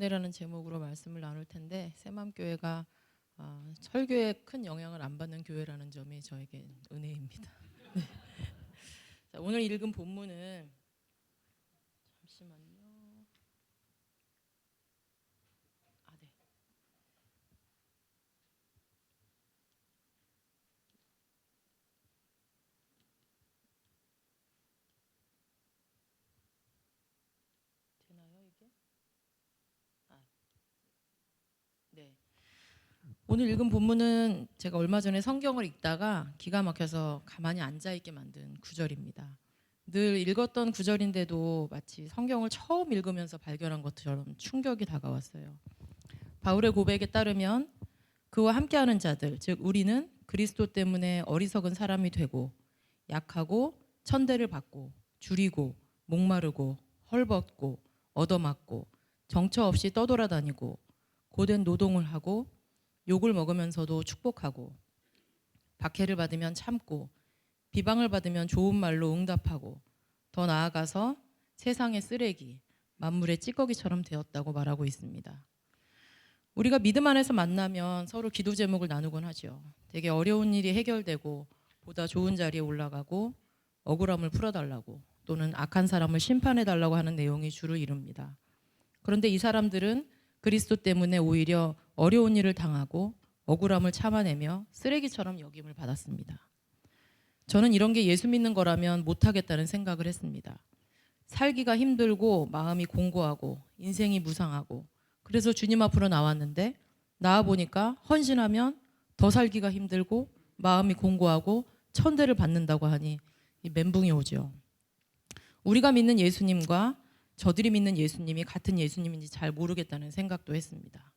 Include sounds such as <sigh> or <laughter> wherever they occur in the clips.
은혜라는 제목으로 말씀을 나눌 텐데 새맘 교회가 아, 철교에 큰 영향을 안 받는 교회라는 점이 저에게 은혜입니다. <laughs> 네. 자, 오늘 읽은 본문은 잠시만요. 아, 네. 되나요 이게? 아, 네. 오늘 읽은 본문은 제가 얼마 전에 성경을 읽다가 기가 막혀서 가만히 앉아 있게 만든 구절입니다. 늘 읽었던 구절인데도 마치 성경을 처음 읽으면서 발견한 것처럼 충격이 다가왔어요. 바울의 고백에 따르면 그와 함께하는 자들, 즉 우리는 그리스도 때문에 어리석은 사람이 되고 약하고 천대를 받고 줄이고 목마르고 헐벗고 얻어맞고 정처 없이 떠돌아다니고 고된 노동을 하고 욕을 먹으면서도 축복하고 박해를 받으면 참고 비방을 받으면 좋은 말로 응답하고 더 나아가서 세상의 쓰레기, 만물의 찌꺼기처럼 되었다고 말하고 있습니다. 우리가 믿음 안에서 만나면 서로 기도 제목을 나누곤 하죠. 되게 어려운 일이 해결되고 보다 좋은 자리에 올라가고 억울함을 풀어달라고 또는 악한 사람을 심판해달라고 하는 내용이 주를 이룹니다. 그런데 이 사람들은 그리스도 때문에 오히려 어려운 일을 당하고 억울함을 참아내며 쓰레기처럼 여김을 받았습니다. 저는 이런 게 예수 믿는 거라면 못하겠다는 생각을 했습니다. 살기가 힘들고 마음이 공고하고 인생이 무상하고 그래서 주님 앞으로 나왔는데 나와 보니까 헌신하면 더 살기가 힘들고 마음이 공고하고 천대를 받는다고 하니 이 멘붕이 오죠. 우리가 믿는 예수님과 저들이 믿는 예수님이 같은 예수님인지 잘 모르겠다는 생각도 했습니다.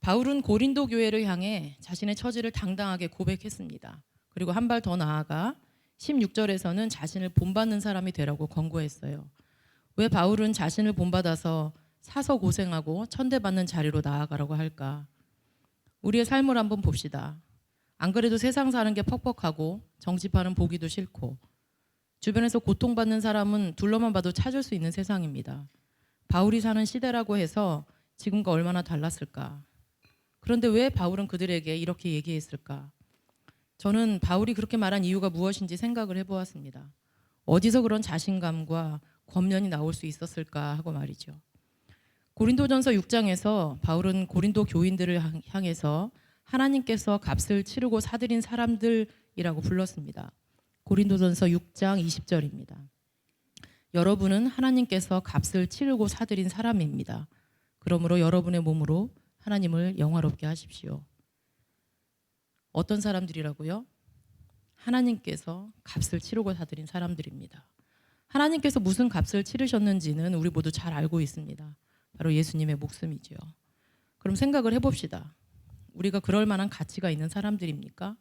바울은 고린도 교회를 향해 자신의 처지를 당당하게 고백했습니다. 그리고 한 발 더 나아가 16절에서는 자신을 본받는 사람이 되라고 권고했어요. 왜 바울은 자신을 본받아서 사서 고생하고 천대받는 자리로 나아가라고 할까? 우리의 삶을 한번 봅시다. 안 그래도 세상 사는 게 퍽퍽하고 정치판은 보기도 싫고 주변에서 고통받는 사람은 둘러만 봐도 찾을 수 있는 세상입니다. 바울이 사는 시대라고 해서 지금과 얼마나 달랐을까? 그런데 왜 바울은 그들에게 이렇게 얘기했을까? 저는 바울이 그렇게 말한 이유가 무엇인지 생각을 해보았습니다. 어디서 그런 자신감과 권면이 나올 수 있었을까 하고 말이죠. 고린도전서 6장에서 바울은 고린도 교인들을 향- 향해서 하나님께서 값을 치르고 사들인 사람들이라고 불렀습니다. 고린도전서 6장 20절입니다. 여러분은 하나님께서 값을 치르고 사들인 사람입니다. 그러므로 여러분의 몸으로 하나님을 영화롭게 하십시오. 어떤 사람들이라고요? 하나님께서 값을 치르고 사들인 사람들입니다. 하나님께서 무슨 값을 치르셨는지는 우리 모두 잘 알고 있습니다. 바로 예수님의 목숨이지요. 그럼 생각을 해봅시다. 우리가 그럴 만한 가치가 있는 사람들입니까?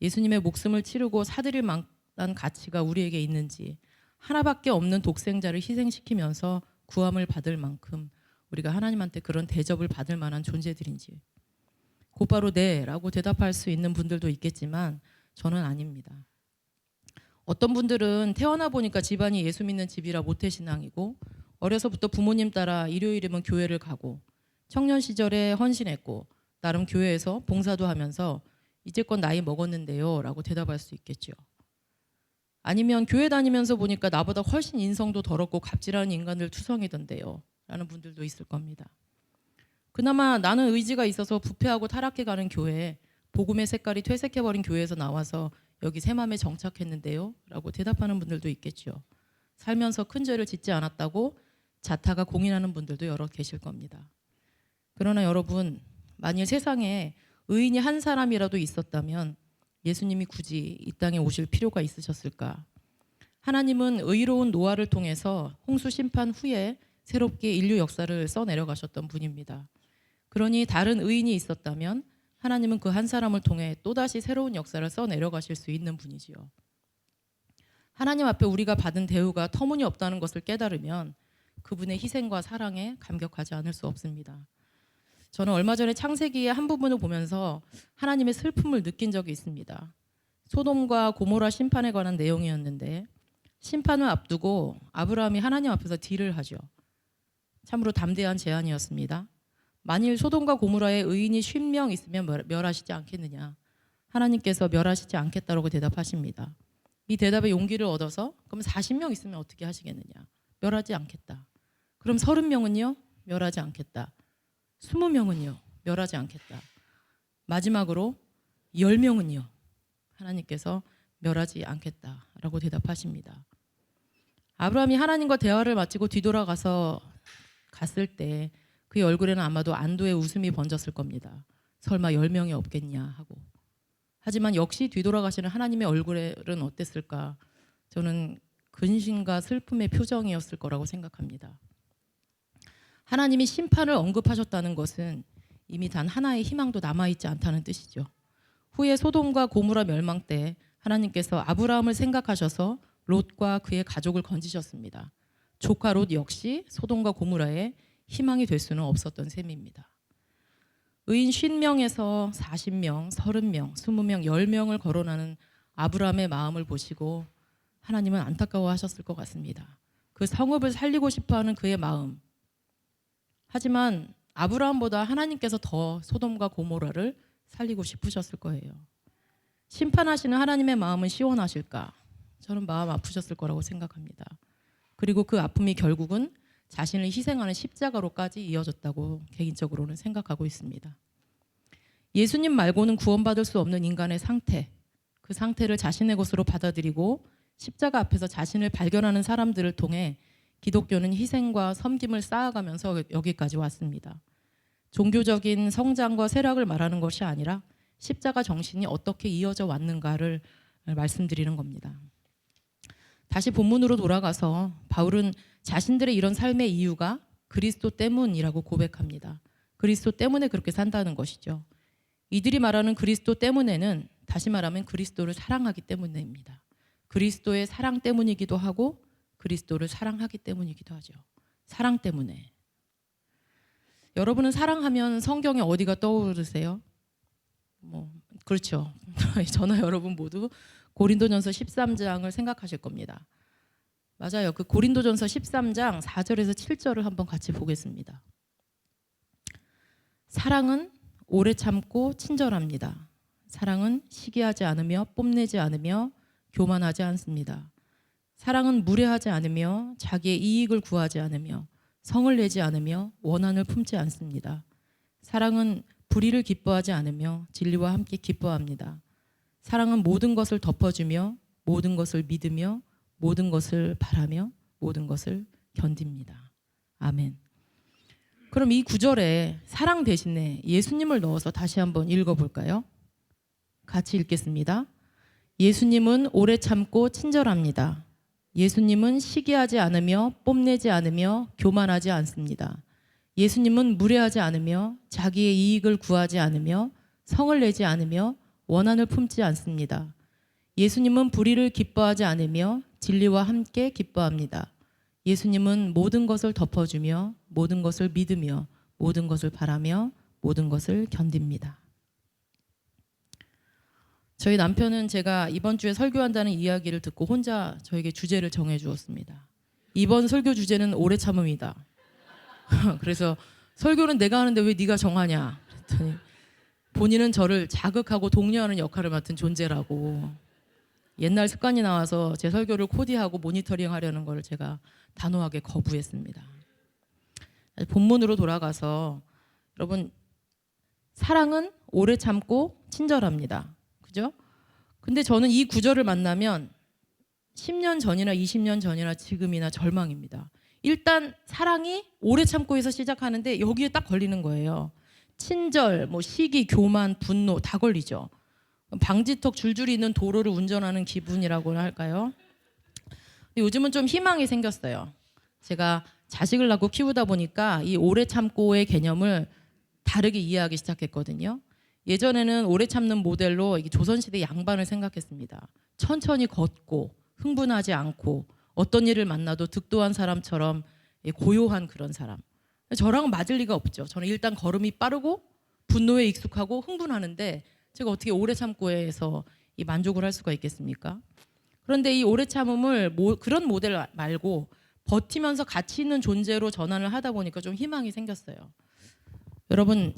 예수님의 목숨을 치르고 사드릴 만한 가치가 우리에게 있는지 하나밖에 없는 독생자를 희생시키면서 구함을 받을 만큼 우리가 하나님한테 그런 대접을 받을 만한 존재들인지 곧바로 네라고 대답할 수 있는 분들도 있겠지만 저는 아닙니다. 어떤 분들은 태어나 보니까 집안이 예수 믿는 집이라 모태 신앙이고 어려서부터 부모님 따라 일요일이면 교회를 가고 청년 시절에 헌신했고 나름 교회에서 봉사도 하면서 이제껏 나이 먹었는데요라고 대답할 수 있겠죠. 아니면 교회 다니면서 보니까 나보다 훨씬 인성도 더럽고 갑질하는 인간들 투성이던데요. 라는 분들도 있을 겁니다. 그나마 나는 의지가 있어서 부패하고 타락해 가는 교회, 복음의 색깔이 퇴색해 버린 교회에서 나와서 여기 새맘에 정착했는데요. 라고 대답하는 분들도 있겠죠. 살면서 큰 죄를 짓지 않았다고 자타가 공인하는 분들도 여러 계실 겁니다. 그러나 여러분, 만일 세상에 의인이 한 사람이라도 있었다면 예수님이 굳이 이 땅에 오실 필요가 있으셨을까? 하나님은 의로운 노아를 통해서 홍수 심판 후에 새롭게 인류 역사를 써내려가셨던 분입니다. 그러니 다른 의인이 있었다면 하나님은 그 한 사람을 통해 또다시 새로운 역사를 써내려가실 수 있는 분이지요. 하나님 앞에 우리가 받은 대우가 터무니없다는 것을 깨달으면 그분의 희생과 사랑에 감격하지 않을 수 없습니다. 저는 얼마 전에 창세기의 한 부분을 보면서 하나님의 슬픔을 느낀 적이 있습니다. 소돔과 고모라 심판에 관한 내용이었는데 심판을 앞두고 아브라함이 하나님 앞에서 딜을 하죠. 참으로 담대한 제안이었습니다. 만일 소돔과 고무라에 의인이 50명 있으면 멸- 멸하시지 않겠느냐. 하나님께서 멸하시지 않겠다라고 대답하십니다. 이 대답에 용기를 얻어서 그럼 40명 있으면 어떻게 하시겠느냐? 멸하지 않겠다. 그럼 30명은요? 멸하지 않겠다. 20명은요? 멸하지 않겠다. 마지막으로 10명은요? 하나님께서 멸하지 않겠다라고 대답하십니다. 아브라함이 하나님과 대화를 마치고 뒤돌아가서 갔을 때 그의 얼굴에는 아마도 안도의 웃음이 번졌을 겁니다. 설마 10명이 없겠냐 하고. 하지만 역시 뒤돌아가시는 하나님의 얼굴은 어땠을까? 저는 근심과 슬픔의 표정이었을 거라고 생각합니다. 하나님이 심판을 언급하셨다는 것은 이미 단 하나의 희망도 남아있지 않다는 뜻이죠. 후에 소돔과 고무라 멸망 때 하나님께서 아브라함을 생각하셔서 롯과 그의 가족을 건지셨습니다. 조카 롯 역시 소돔과 고무라의 희망이 될 수는 없었던 셈입니다. 의인 50명에서 40명, 30명, 20명, 10명을 거론하는 아브라함의 마음을 보시고 하나님은 안타까워하셨을 것 같습니다. 그 성읍을 살리고 싶어하는 그의 마음. 하지만 아브라함보다 하나님께서 더 소돔과 고모라를 살리고 싶으셨을 거예요. 심판하시는 하나님의 마음은 시원하실까? 저는 마음 아프셨을 거라고 생각합니다. 그리고 그 아픔이 결국은 자신을 희생하는 십자가로까지 이어졌다고 개인적으로는 생각하고 있습니다. 예수님 말고는 구원받을 수 없는 인간의 상태, 그 상태를 자신의 것으로 받아들이고 십자가 앞에서 자신을 발견하는 사람들을 통해 기독교는 희생과 섬김을 쌓아가면서 여기까지 왔습니다. 종교적인 성장과 쇠락을 말하는 것이 아니라 십자가 정신이 어떻게 이어져 왔는가를 말씀드리는 겁니다. 다시 본문으로 돌아가서 바울은 자신들의 이런 삶의 이유가 그리스도 때문이라고 고백합니다. 그리스도 때문에 그렇게 산다는 것이죠. 이들이 말하는 그리스도 때문에는 다시 말하면 그리스도를 사랑하기 때문입니다. 그리스도의 사랑 때문이기도 하고 그리스도를 사랑하기 때문이기도 하죠. 사랑 때문에. 여러분은 사랑하면 성경에 어디가 떠오르세요? 뭐 그렇죠. <laughs> 저나 여러분 모두 고린도전서 13장을 생각하실 겁니다. 맞아요. 그 고린도전서 13장 4절에서 7절을 한번 같이 보겠습니다. 사랑은 오래 참고 친절합니다. 사랑은 시기하지 않으며 뽐내지 않으며 교만하지 않습니다. 사랑은 무례하지 않으며 자기의 이익을 구하지 않으며 성을 내지 않으며 원한을 품지 않습니다. 사랑은 불의를 기뻐하지 않으며 진리와 함께 기뻐합니다. 사랑은 모든 것을 덮어주며 모든 것을 믿으며 모든 것을 바라며 모든 것을 견딥니다. 아멘. 그럼 이 구절에 사랑 대신에 예수님을 넣어서 다시 한번 읽어볼까요? 같이 읽겠습니다. 예수님은 오래 참고 친절합니다. 예수님은 시기하지 않으며 뽐내지 않으며 교만하지 않습니다. 예수님은 무례하지 않으며 자기의 이익을 구하지 않으며 성을 내지 않으며 원한을 품지 않습니다. 예수님은 불의를 기뻐하지 않으며 진리와 함께 기뻐합니다. 예수님은 모든 것을 덮어주며 모든 것을 믿으며 모든 것을 바라며 모든 것을 견딥니다. 저희 남편은 제가 이번 주에 설교한다는 이야기를 듣고 혼자 저에게 주제를 정해 주었습니다. 이번 설교 주제는 오래 참음이다. <laughs> 그래서 설교는 내가 하는데 왜 네가 정하냐? 그랬더니 본인은 저를 자극하고 독려하는 역할을 맡은 존재라고 옛날 습관이 나와서 제 설교를 코디하고 모니터링 하려는 걸 제가 단호하게 거부했습니다. 본문으로 돌아가서 여러분 사랑은 오래 참고 친절합니다. 그죠? 근데 저는 이 구절을 만나면 10년 전이나 20년 전이나 지금이나 절망입니다. 일단 사랑이 오래 참고에서 시작하는데 여기에 딱 걸리는 거예요. 친절, 뭐 시기, 교만, 분노 다 걸리죠. 방지턱 줄줄이 있는 도로를 운전하는 기분이라고 할까요? 요즘은 좀 희망이 생겼어요. 제가 자식을 낳고 키우다 보니까 이 오래 참고의 개념을 다르게 이해하기 시작했거든요. 예전에는 오래 참는 모델로 조선시대 양반을 생각했습니다. 천천히 걷고 흥분하지 않고 어떤 일을 만나도 득도한 사람처럼 고요한 그런 사람. 저랑은 맞을 리가 없죠. 저는 일단 걸음이 빠르고 분노에 익숙하고 흥분하는데 제가 어떻게 오래 참고 해서 이 만족을 할 수가 있겠습니까? 그런데 이 오래 참음을 모- 그런 모델 말고 버티면서 가치 있는 존재로 전환을 하다 보니까 좀 희망이 생겼어요. 여러분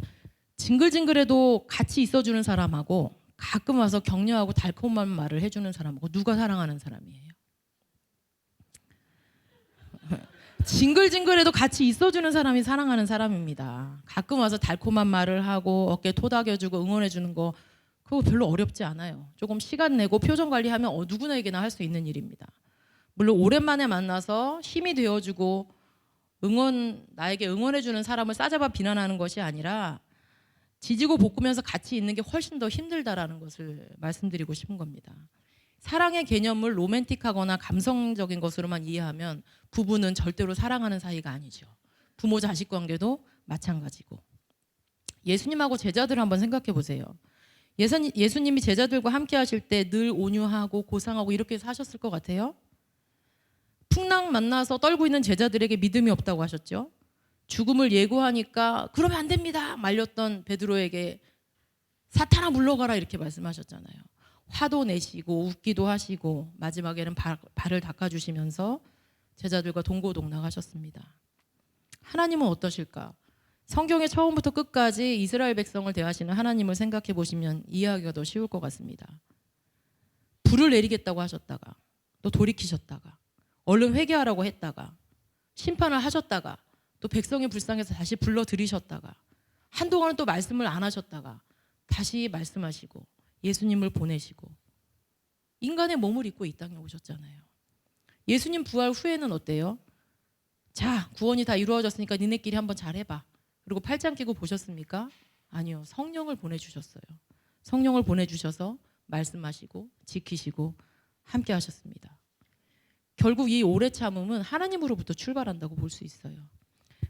징글징글해도 같이 있어주는 사람하고 가끔 와서 격려하고 달콤한 말을 해주는 사람하고 누가 사랑하는 사람이에요? 징글징글해도 같이 있어주는 사람이 사랑하는 사람입니다. 가끔 와서 달콤한 말을 하고 어깨 토닥여주고 응원해주는 거 그거 별로 어렵지 않아요. 조금 시간 내고 표정 관리하면 어, 누구나에게나 할 수 있는 일입니다. 물론 오랜만에 만나서 힘이 되어주고 응원 나에게 응원해주는 사람을 싸잡아 비난하는 것이 아니라 지지고 볶으면서 같이 있는 게 훨씬 더 힘들다라는 것을 말씀드리고 싶은 겁니다. 사랑의 개념을 로맨틱하거나 감성적인 것으로만 이해하면 부부는 절대로 사랑하는 사이가 아니죠. 부모 자식 관계도 마찬가지고. 예수님하고 제자들 한번 생각해 보세요. 예수님, 예수님이 제자들과 함께 하실 때 늘 온유하고 고상하고 이렇게 사셨을 것 같아요. 풍랑 만나서 떨고 있는 제자들에게 믿음이 없다고 하셨죠. 죽음을 예고하니까 그러면 안 됩니다. 말렸던 베드로에게 사탄아 물러가라 이렇게 말씀하셨잖아요. 화도 내시고 웃기도 하시고 마지막에는 발, 발을 닦아주시면서 제자들과 동고동락하셨습니다. 하나님은 어떠실까? 성경의 처음부터 끝까지 이스라엘 백성을 대하시는 하나님을 생각해 보시면 이해하기가 더 쉬울 것 같습니다. 불을 내리겠다고 하셨다가 또 돌이키셨다가 얼른 회개하라고 했다가 심판을 하셨다가 또 백성이 불쌍해서 다시 불러 들이셨다가 한동안은 또 말씀을 안 하셨다가 다시 말씀하시고 예수님을 보내시고 인간의 몸을 입고 이 땅에 오셨잖아요. 예수님 부활 후에는 어때요? 자, 구원이 다 이루어졌으니까 니네끼리 한번 잘 해봐. 그리고 팔짱 끼고 보셨습니까? 아니요. 성령을 보내주셨어요. 성령을 보내주셔서 말씀하시고 지키시고 함께 하셨습니다. 결국 이 오래 참음은 하나님으로부터 출발한다고 볼 수 있어요.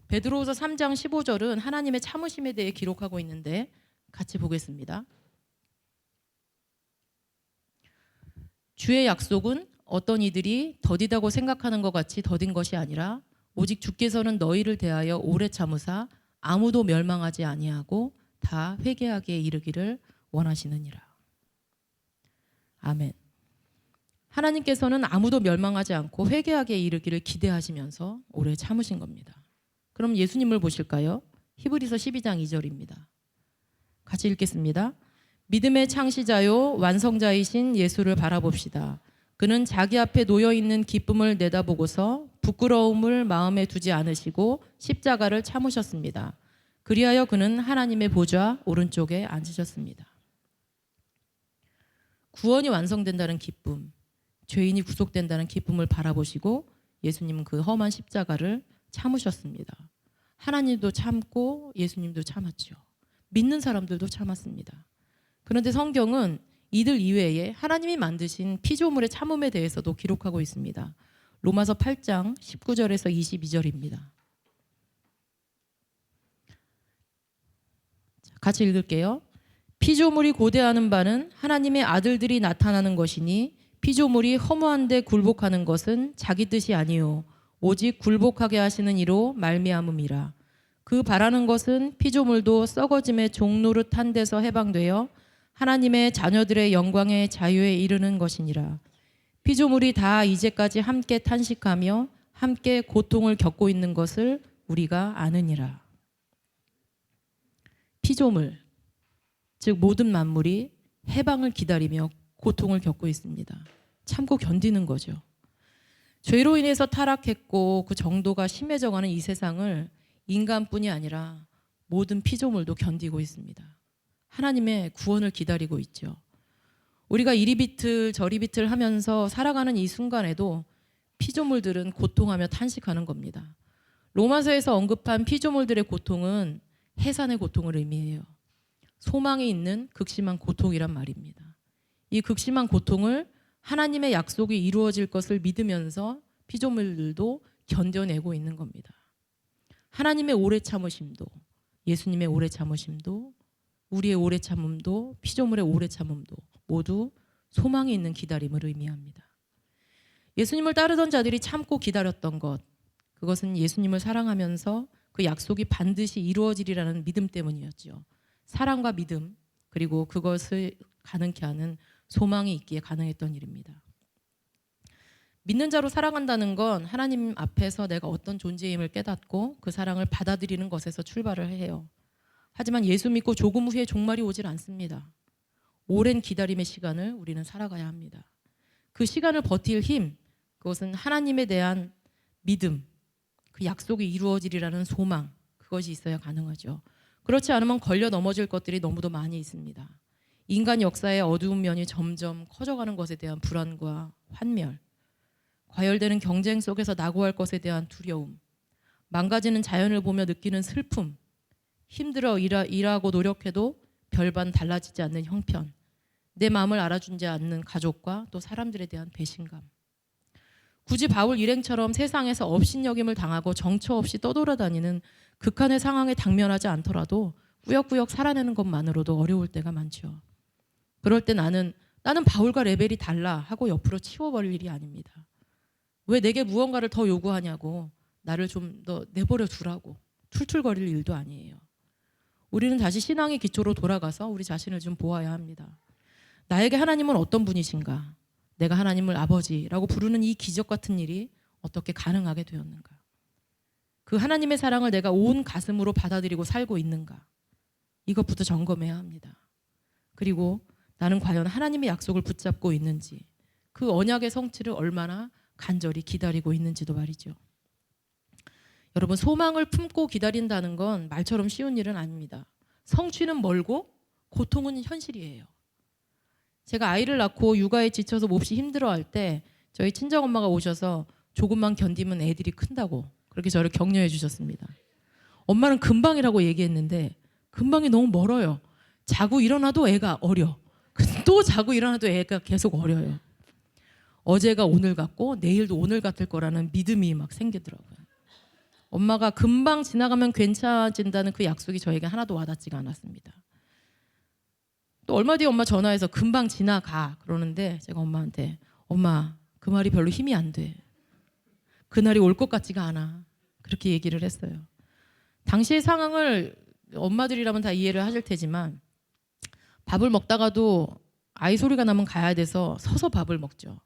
베드로후서 3장 15절은 하나님의 참으심에 대해 기록하고 있는데 같이 보겠습니다. 주의 약속은 어떤 이들이 더디다고 생각하는 것 같이 더딘 것이 아니라 오직 주께서는 너희를 대하여 오래 참으사 아무도 멸망하지 아니하고 다 회개하기에 이르기를 원하시느니라. 아멘. 하나님께서는 아무도 멸망하지 않고 회개하기에 이르기를 기대하시면서 오래 참으신 겁니다. 그럼 예수님을 보실까요? 히브리서 12장 2절입니다. 같이 읽겠습니다. 믿음의 창시자요 완성자이신 예수를 바라봅시다. 그는 자기 앞에 놓여 있는 기쁨을 내다보고서 부끄러움을 마음에 두지 않으시고 십자가를 참으셨습니다. 그리하여 그는 하나님의 보좌 오른쪽에 앉으셨습니다. 구원이 완성된다는 기쁨, 죄인이 구속된다는 기쁨을 바라보시고 예수님은 그 험한 십자가를 참으셨습니다. 하나님도 참고 예수님도 참았죠. 믿는 사람들도 참았습니다. 그런데 성경은 이들 이외에 하나님이 만드신 피조물의 참음에 대해서도 기록하고 있습니다. 로마서 8장 19절에서 22절입니다. 같이 읽을게요. 피조물이 고대하는 바는 하나님의 아들들이 나타나는 것이니 피조물이 허무한데 굴복하는 것은 자기 뜻이 아니요 오직 굴복하게 하시는 이로 말미암음이라. 그 바라는 것은 피조물도 썩어짐의 종노릇한 데서 해방되어 하나님의 자녀들의 영광의 자유에 이르는 것이니라. 피조물이 다 이제까지 함께 탄식하며 함께 고통을 겪고 있는 것을 우리가 아느니라. 피조물, 즉 모든 만물이 해방을 기다리며 고통을 겪고 있습니다. 참고 견디는 거죠. 죄로 인해서 타락했고 그 정도가 심해져가는 이 세상을 인간뿐이 아니라 모든 피조물도 견디고 있습니다. 하나님의 구원을 기다리고 있죠. 우리가 이리 비틀 저리 비틀 하면서 살아가는 이 순간에도 피조물들은 고통하며 탄식하는 겁니다. 로마서에서 언급한 피조물들의 고통은 해산의 고통을 의미해요. 소망이 있는 극심한 고통이란 말입니다. 이 극심한 고통을 하나님의 약속이 이루어질 것을 믿으면서 피조물들도 견뎌내고 있는 겁니다. 하나님의 오래 참으심도 예수님의 오래 참으심도 우리의 오래 참음도 피조물의 오래 참음도 모두 소망이 있는 기다림을 의미합니다. 예수님을 따르던 자들이 참고 기다렸던 것 그것은 예수님을 사랑하면서 그 약속이 반드시 이루어지리라는 믿음 때문이었죠. 사랑과 믿음 그리고 그것을 가능케 하는 소망이 있기에 가능했던 일입니다. 믿는 자로 살아간다는 건 하나님 앞에서 내가 어떤 존재임을 깨닫고 그 사랑을 받아들이는 것에서 출발을 해요. 하지만 예수 믿고 조금 후에 종말이 오질 않습니다. 오랜 기다림의 시간을 우리는 살아가야 합니다. 그 시간을 버틸 힘, 그것은 하나님에 대한 믿음, 그 약속이 이루어지리라는 소망, 그것이 있어야 가능하죠. 그렇지 않으면 걸려 넘어질 것들이 너무도 많이 있습니다. 인간 역사의 어두운 면이 점점 커져가는 것에 대한 불안과 환멸, 과열되는 경쟁 속에서 낙오할 것에 대한 두려움, 망가지는 자연을 보며 느끼는 슬픔, 힘들어 일하, 일하고 노력해도 별반 달라지지 않는 형편, 내 마음을 알아주지 않는 가족과 또 사람들에 대한 배신감. 굳이 바울 일행처럼 세상에서 업신여김을 당하고 정처 없이 떠돌아다니는 극한의 상황에 당면하지 않더라도 꾸역꾸역 살아내는 것만으로도 어려울 때가 많죠. 그럴 때 나는 나는 바울과 레벨이 달라 하고 옆으로 치워버릴 일이 아닙니다. 왜 내게 무언가를 더 요구하냐고 나를 좀 더 내버려 두라고 툴툴거릴 일도 아니에요. 우리는 다시 신앙의 기초로 돌아가서 우리 자신을 좀 보아야 합니다. 나에게 하나님은 어떤 분이신가? 내가 하나님을 아버지라고 부르는 이 기적 같은 일이 어떻게 가능하게 되었는가? 그 하나님의 사랑을 내가 온 가슴으로 받아들이고 살고 있는가? 이것부터 점검해야 합니다. 그리고 나는 과연 하나님의 약속을 붙잡고 있는지, 그 언약의 성취를 얼마나 간절히 기다리고 있는지도 말이죠. 여러분, 소망을 품고 기다린다는 건 말처럼 쉬운 일은 아닙니다. 성취는 멀고 고통은 현실이에요. 제가 아이를 낳고 육아에 지쳐서 몹시 힘들어할 때 저희 친정 엄마가 오셔서 조금만 견디면 애들이 큰다고 그렇게 저를 격려해 주셨습니다. 엄마는 금방이라고 얘기했는데 금방이 너무 멀어요. 자고 일어나도 애가 어려. 또 자고 일어나도 애가 계속 어려요. 어제가 오늘 같고 내일도 오늘 같을 거라는 믿음이 막 생기더라고요. 엄마가 금방 지나가면 괜찮아진다는 그 약속이 저에게 하나도 와닿지가 않았습니다. 또 얼마 뒤에 엄마 전화해서 금방 지나가 그러는데 제가 엄마한테 엄마 그 말이 별로 힘이 안 돼. 그날이 올 것 같지가 않아. 그렇게 얘기를 했어요. 당시의 상황을 엄마들이라면 다 이해를 하실 테지만 밥을 먹다가도 아이 소리가 나면 가야 돼서 서서 밥을 먹죠.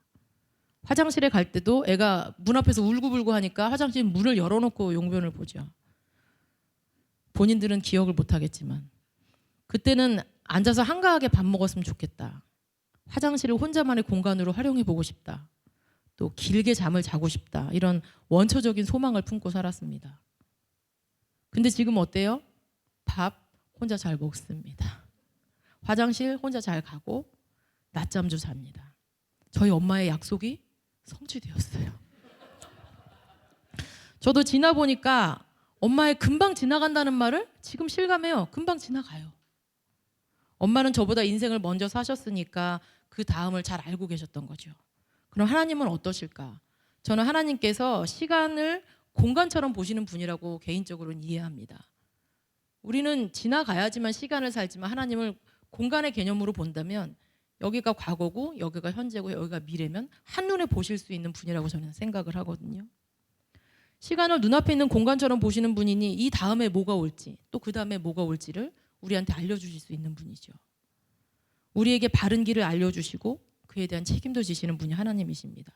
화장실에 갈 때도 애가 문 앞에서 울고불고 하니까 화장실 문을 열어놓고 용변을 보죠. 본인들은 기억을 못 하겠지만 그때는 앉아서 한가하게 밥 먹었으면 좋겠다. 화장실을 혼자만의 공간으로 활용해 보고 싶다. 또 길게 잠을 자고 싶다. 이런 원초적인 소망을 품고 살았습니다. 근데 지금 어때요? 밥 혼자 잘 먹습니다. 화장실 혼자 잘 가고 낮잠도 잡니다. 저희 엄마의 약속이 성취되었어요. 저도 지나 보니까 엄마의 금방 지나간다는 말을 지금 실감해요. 금방 지나가요. 엄마는 저보다 인생을 먼저 사셨으니까 그 다음을 잘 알고 계셨던 거죠. 그럼 하나님은 어떠실까? 저는 하나님께서 시간을 공간처럼 보시는 분이라고 개인적으로는 이해합니다. 우리는 지나가야지만 시간을 살지만 하나님을 공간의 개념으로 본다면 여기가 과거고 여기가 현재고 여기가 미래면 한눈에 보실 수 있는 분이라고 저는 생각을 하거든요. 시간을 눈앞에 있는 공간처럼 보시는 분이니 이 다음에 뭐가 올지 또 그 다음에 뭐가 올지를 우리한테 알려주실 수 있는 분이죠. 우리에게 바른 길을 알려주시고 그에 대한 책임도 지시는 분이 하나님이십니다.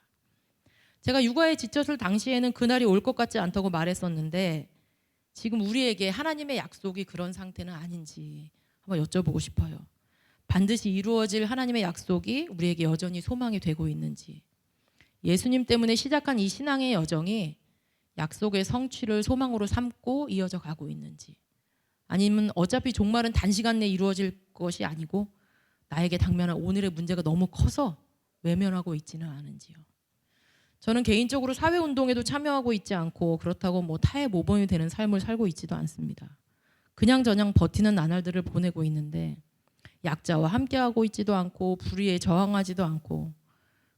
제가 육아에 지쳤을 당시에는 그날이 올 것 같지 않다고 말했었는데 지금 우리에게 하나님의 약속이 그런 상태는 아닌지 한번 여쭤보고 싶어요. 반드시 이루어질 하나님의 약속이 우리에게 여전히 소망이 되고 있는지 예수님 때문에 시작한 이 신앙의 여정이 약속의 성취를 소망으로 삼고 이어져 가고 있는지 아니면 어차피 종말은 단시간 내에 이루어질 것이 아니고 나에게 당면한 오늘의 문제가 너무 커서 외면하고 있지는 않은지요. 저는 개인적으로 사회 운동에도 참여하고 있지 않고 그렇다고 뭐 타의 모범이 되는 삶을 살고 있지도 않습니다. 그냥 저냥 버티는 나날들을 보내고 있는데 약자와 함께하고 있지도 않고 불의에 저항하지도 않고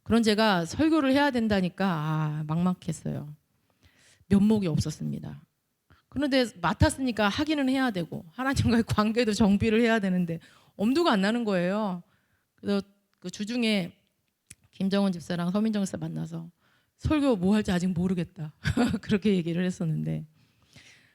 그런 제가 설교를 해야 된다니까 아 막막했어요. 면목이 없었습니다. 그런데 맡았으니까 하기는 해야 되고 하나님과의 <laughs> 관계도 정비를 해야 되는데 엄두가 안 나는 거예요. 그래서 그 주중에 김정은 집사랑 서민정 집사 만나서 설교 뭐 할지 아직 모르겠다 <laughs> 그렇게 얘기를 했었는데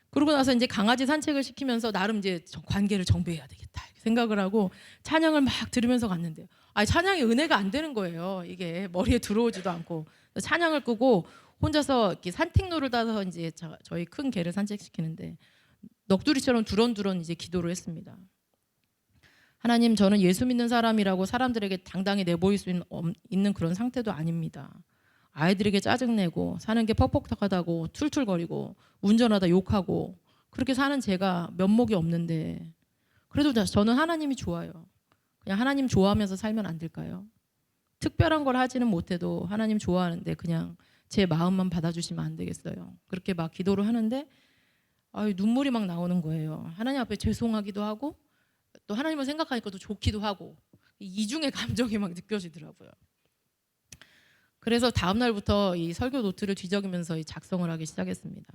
그러고 나서 이제 강아지 산책을 시키면서 나름 이제 관계를 정비해야 되겠다 생각을 하고 찬양을 막 들으면서 갔는데 아 찬양이 은혜가 안 되는 거예요. 이게 머리에 들어오지도 않고 찬양을 끄고 혼자서 이렇게 산책로를 따서 이제 저, 저희 큰 개를 산책시키는데 넋두리처럼 두런두런 이제 기도를 했습니다. 하나님 저는 예수 믿는 사람이라고 사람들에게 당당히 내보일 수 있는 그런 상태도 아닙니다. 아이들에게 짜증내고 사는 게 퍽퍽하다고 툴툴거리고 운전하다 욕하고 그렇게 사는 제가 면목이 없는데 그래도 자- 저는 하나님이 좋아요. 그냥 하나님 좋아하면서 살면 안 될까요? 특별한 걸 하지는 못해도 하나님 좋아하는데 그냥 제 마음만 받아주시면 안 되겠어요. 그렇게 막 기도를 하는데 아유, 눈물이 막 나오는 거예요. 하나님 앞에 죄송하기도 하고 또 하나님을 생각하니까 또 좋기도 하고 이 이중의 감정이 막 느껴지더라고요. 그래서 다음 날부터 이 설교 노트를 뒤적이면서 이 작성을 하기 시작했습니다.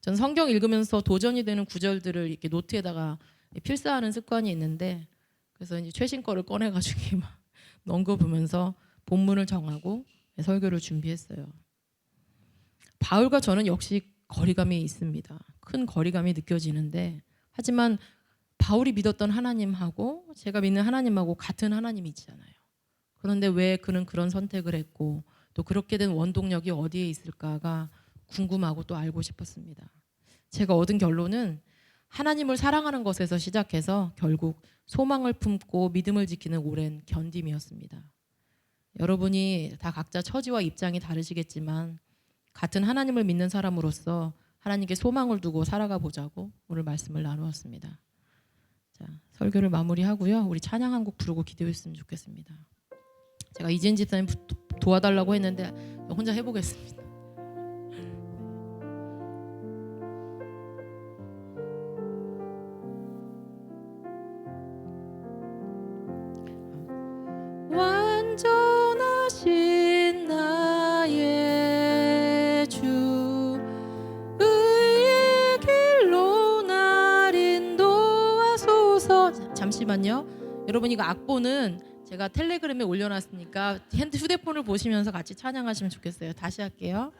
전 성경 읽으면서 도전이 되는 구절들을 이렇게 노트에다가 필사하는 습관이 있는데 그래서 이제 최신 거를 꺼내가지고 <laughs> 막 넘겨보면서 본문을 정하고 설교를 준비했어요. 바울과 저는 역시 거리감이 있습니다. 큰 거리감이 느껴지는데 하지만 바울이 믿었던 하나님하고 제가 믿는 하나님하고 같은 하나님이잖아요. 그런데 왜 그는 그런 선택을 했고 또 그렇게 된 원동력이 어디에 있을까가 궁금하고 또 알고 싶었습니다. 제가 얻은 결론은 하나님을 사랑하는 것에서 시작해서 결국 소망을 품고 믿음을 지키는 오랜 견딤이었습니다. 여러분이 다 각자 처지와 입장이 다르시겠지만 같은 하나님을 믿는 사람으로서 하나님께 소망을 두고 살아가 보자고 오늘 말씀을 나누었습니다. 자, 설교를 마무리하고요. 우리 찬양 한 곡 부르고 기도했으면 좋겠습니다. 제가 이진 집사님 부- 도와달라고 했는데 혼자 해보겠습니다. 여러분 이거 악보는 제가 텔레그램에 올려놨으니까 핸드 휴대폰을 보시면서 같이 찬양하시면 좋겠어요. 다시 할게요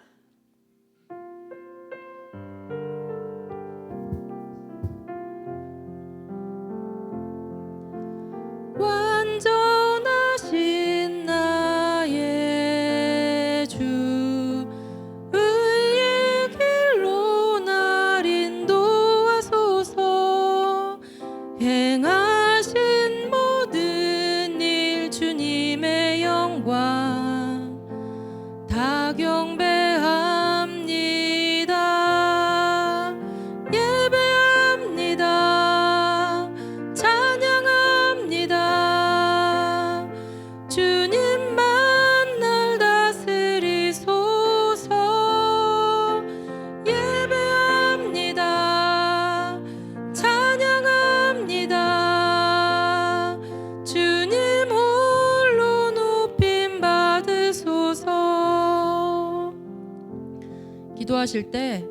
기도하실 때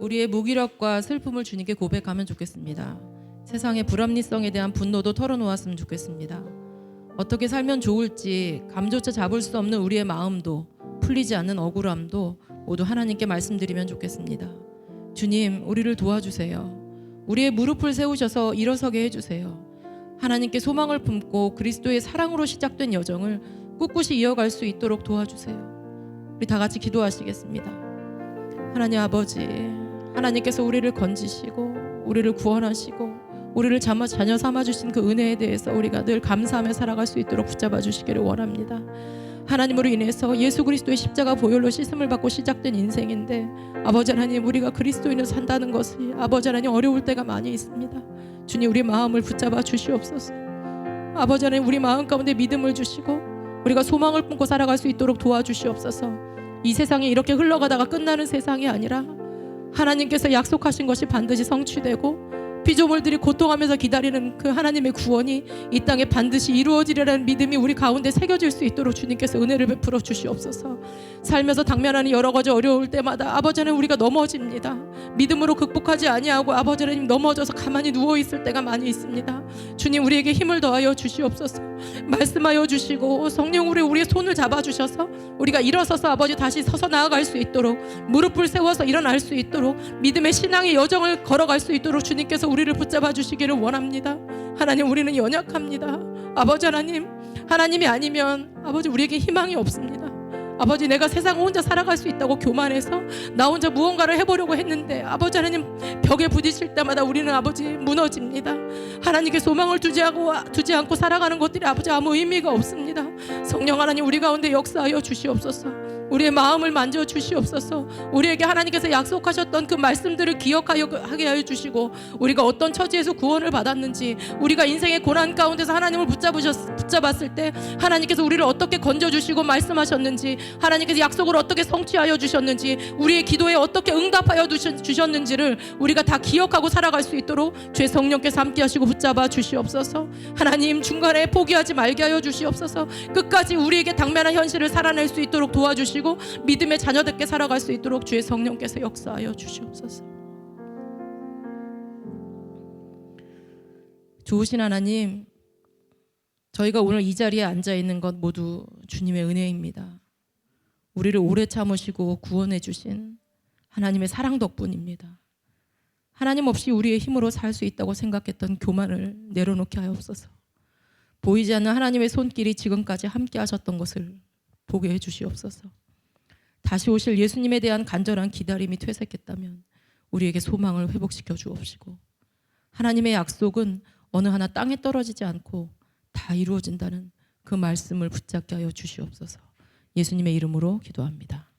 우리의 무기력과 슬픔을 주님께 고백하면 좋겠습니다. 세상의 불합리성에 대한 분노도 털어놓았으면 좋겠습니다. 어떻게 살면 좋을지 감조차 잡을 수 없는 우리의 마음도 풀리지 않는 억울함도 모두 하나님께 말씀드리면 좋겠습니다. 주님, 우리를 도와주세요. 우리의 무릎을 세우셔서 일어서게 해주세요. 하나님께 소망을 품고 그리스도의 사랑으로 시작된 여정을 꿋꿋이 이어갈 수 있도록 도와주세요. 우리 다 같이 기도하시겠습니다. 하나님 아버지, 하나님께서 우리를 건지시고 우리를 구원하시고 우리를 자녀 삼아 주신 그 은혜에 대해서 우리가 늘 감사하며 살아갈 수 있도록 붙잡아 주시기를 원합니다. 하나님으로 인해서 예수 그리스도의 십자가 보혈로 씻음을 받고 시작된 인생인데 아버지 하나님 우리가 그리스도인을 산다는 것이 아버지 하나님 어려울 때가 많이 있습니다. 주님 우리 마음을 붙잡아 주시옵소서. 아버지 하나님 우리 마음 가운데 믿음을 주시고 우리가 소망을 품고 살아갈 수 있도록 도와주시옵소서. 이 세상이 이렇게 흘러가다가 끝나는 세상이 아니라 하나님께서 약속하신 것이 반드시 성취되고 피조물들이 고통하면서 기다리는 그 하나님의 구원이 이 땅에 반드시 이루어지리라는 믿음이 우리 가운데 새겨질 수 있도록 주님께서 은혜를 베풀어 주시옵소서. 살면서 당면하는 여러 가지 어려울 때마다 아버지 하나님 우리가 넘어집니다. 믿음으로 극복하지 아니하고 아버지 하나님 넘어져서 가만히 누워 있을 때가 많이 있습니다. 주님 우리에게 힘을 더하여 주시옵소서. 말씀하여 주시고 성령으로 우리의 손을 잡아 주셔서 우리가 일어서서 아버지 다시 서서 나아갈 수 있도록 무릎을 세워서 일어날 수 있도록 믿음의 신앙의 여정을 걸어갈 수 있도록 주님께서 우리를 붙잡아 주시기를 원합니다. 하나님 우리는 연약합니다. 아버지 하나님 하나님이 아니면 아버지 우리에게 희망이 없습니다. 아버지 내가 세상 혼자 살아갈 수 있다고 교만해서 나 혼자 무언가를 해보려고 했는데 아버지 하나님 벽에 부딪힐 때마다 우리는 아버지 무너집니다. 하나님께 소망을 두지, 하고, 두지 않고 살아가는 것들이 아버지 아무 의미가 없습니다. 성령 하나님 우리 가운데 역사하여 주시옵소서. 우리의 마음을 만져 주시옵소서. 우리에게 하나님께서 약속하셨던 그 말씀들을 기억하여 하게 하여 주시고 우리가 어떤 처지에서 구원을 받았는지 우리가 인생의 고난 가운데서 하나님을 붙잡으셨, 붙잡았을 때 하나님께서 우리를 어떻게 건져 주시고 말씀하셨는지 하나님께서 약속을 어떻게 성취하여 주셨는지 우리의 기도에 어떻게 응답하여 주셨는지를 우리가 다 기억하고 살아갈 수 있도록 죄 성령께서 함께 하시고 붙잡아 주시옵소서. 하나님 중간에 포기하지 말게 하여 주시옵소서. 끝까지 우리에게 당면한 현실을 살아낼 수 있도록 도와 주시고 믿음의 자녀답게 살아갈 수 있도록 주의 성령께서 역사하여 주시옵소서. 좋으신 하나님, 저희가 오늘 이 자리에 앉아 있는 것 모두 주님의 은혜입니다. 우리를 오래 참으시고 구원해 주신 하나님의 사랑 덕분입니다. 하나님 없이 우리의 힘으로 살 수 있다고 생각했던 교만을 내려놓게 하옵소서. 보이지 않는 하나님의 손길이 지금까지 함께 하셨던 것을 보게 해 주시옵소서. 다시 오실 예수님에 대한 간절한 기다림이 퇴색했다면 우리에게 소망을 회복시켜 주옵시고 하나님의 약속은 어느 하나 땅에 떨어지지 않고 다 이루어진다는 그 말씀을 붙잡게 하여 주시옵소서. 예수님의 이름으로 기도합니다.